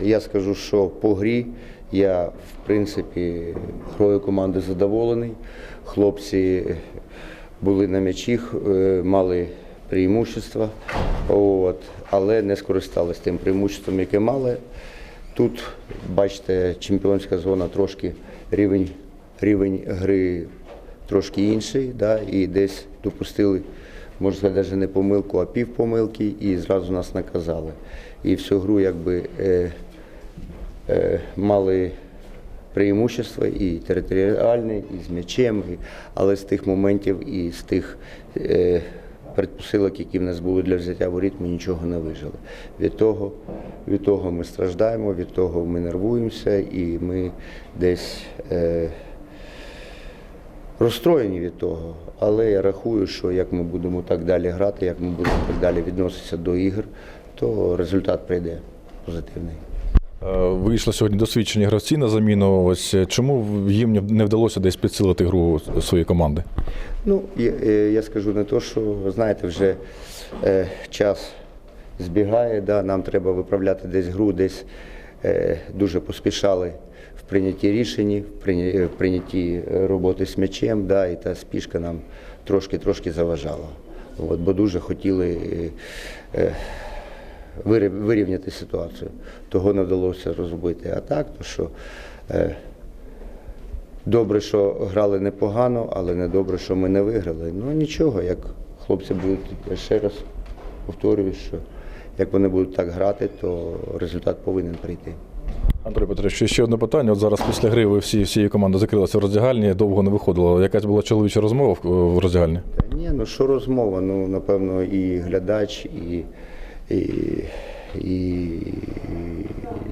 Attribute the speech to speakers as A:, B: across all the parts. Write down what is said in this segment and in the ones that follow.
A: Я скажу, що по грі я в принципі грою команди задоволений. Хлопці були на м'ячі, е, мали преимущество, от, але не скористалися тим преимуществом, яке мали. Тут, бачите, чемпіонська зона трошки рівень, рівень гри трошки інший, да, і десь допустили, можна сказати, навіть не помилку, а півпомилки, і зразу нас наказали. І всю гру якби е, мали преимущество і територіальне, і з м'ячем, але з тих моментів і з тих е, предпосилок, які в нас були для взяття воріт, ми нічого не вижили. Від того, від того ми страждаємо, від того ми нервуємося і ми десь. Е, розстроєні від того, але я рахую, що як ми будемо так далі грати, як ми будемо так далі відноситися до ігор, то результат прийде позитивний.
B: Е, Вийшли сьогодні досвідчені гравці на заміну. Ось е, чому їм не вдалося десь підсилити гру своєї команди?
A: Ну, я, е, я скажу не то, що знаєте, вже е, час збігає, да, нам треба виправляти десь гру, десь е, дуже поспішали в прийнятті рішень, в прийня- в прийнятті роботи з м'ячем, да, і та спішка нам трошки-трошки заважала. От, бо дуже хотіли е, е, вирівняти ситуацію. Того не вдалося розробити. А так, то що е, Добре, що грали непогано, але не добре, що ми не виграли. Ну нічого, як хлопці будуть, я ще раз повторюю, що як вони будуть так грати, то результат повинен прийти.
B: Андрій Петрович, ще одне питання. От зараз після гри ви всі всією командою закрилися в роздягальні, довго не виходило. Якась була чоловіча розмова в, в роздягальні?
A: Та ні, ну що розмова? Ну, напевно, і глядач, і, і,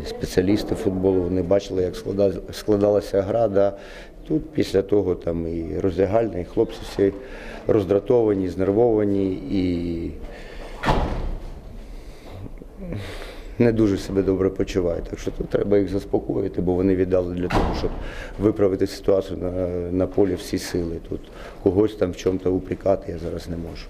A: спеціалісти футболу вони бачили, як склада- складалася гра. Да. Тут після того там і роздягальня, і хлопці всі роздратовані, знервовані і не дуже себе добре почувають. Так що тут треба їх заспокоїти, бо вони віддали для того, щоб виправити ситуацію на, на полі всі сили. Тут когось там в чому-то упрекати я зараз не можу.